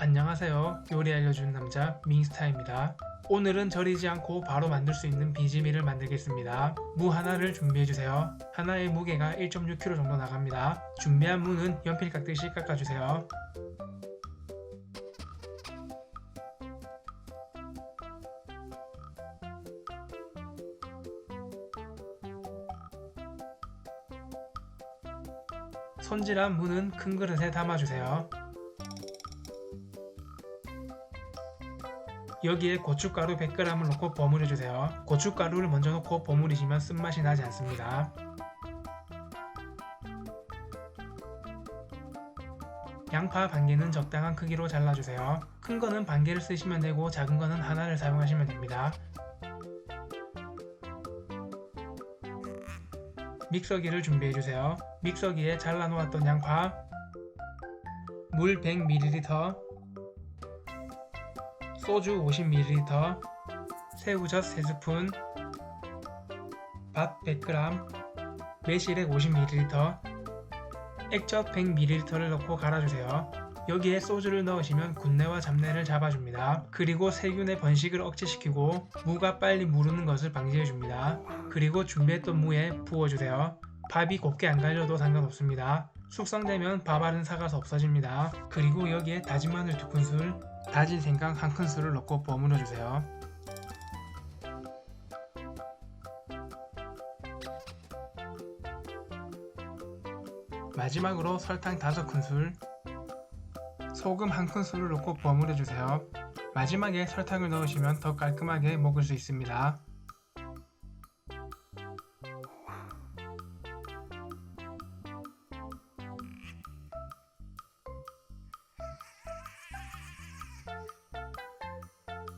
안녕하세요. 요리 알려주는 남자 밍스타입니다. 오늘은 절이지 않고 바로 만들 수 있는 비지미를 만들겠습니다. 무 하나를 준비해주세요. 하나의 무게가 1.6kg 정도 나갑니다. 준비한 무는 연필 깎듯이 깎아주세요. 손질한 무는 큰 그릇에 담아주세요. 여기에 고춧가루 100g을 넣고 버무려 주세요. 고춧가루를 먼저 넣고 버무리시면 쓴맛이 나지 않습니다. 양파 반 개는 적당한 크기로 잘라주세요. 큰 거는 반 개를 쓰시면 되고 작은 거는 하나를 사용하시면 됩니다. 믹서기를 준비해주세요. 믹서기에 잘라놓았던 양파, 물 100ml, 소주 50ml, 새우젓 3스푼, 밥 100g, 매실액 50ml, 액젓 100ml를 넣고 갈아주세요. 여기에 소주를 넣으시면 군내와 잡내를 잡아줍니다. 그리고 세균의 번식을 억제시키고 무가 빨리 무르는 것을 방지해줍니다. 그리고 준비했던 무에 부어주세요. 밥이 곱게 안 갈려도 상관없습니다. 숙성되면 밥알은 사가서 없어집니다. 그리고 여기에 다진 마늘 2큰술, 다진 생강 1큰술을 넣고 버무려 주세요. 마지막으로 설탕 5큰술, 소금 1큰술을 넣고 버무려 주세요. 마지막에 설탕을 넣으시면 더 깔끔하게 먹을 수 있습니다.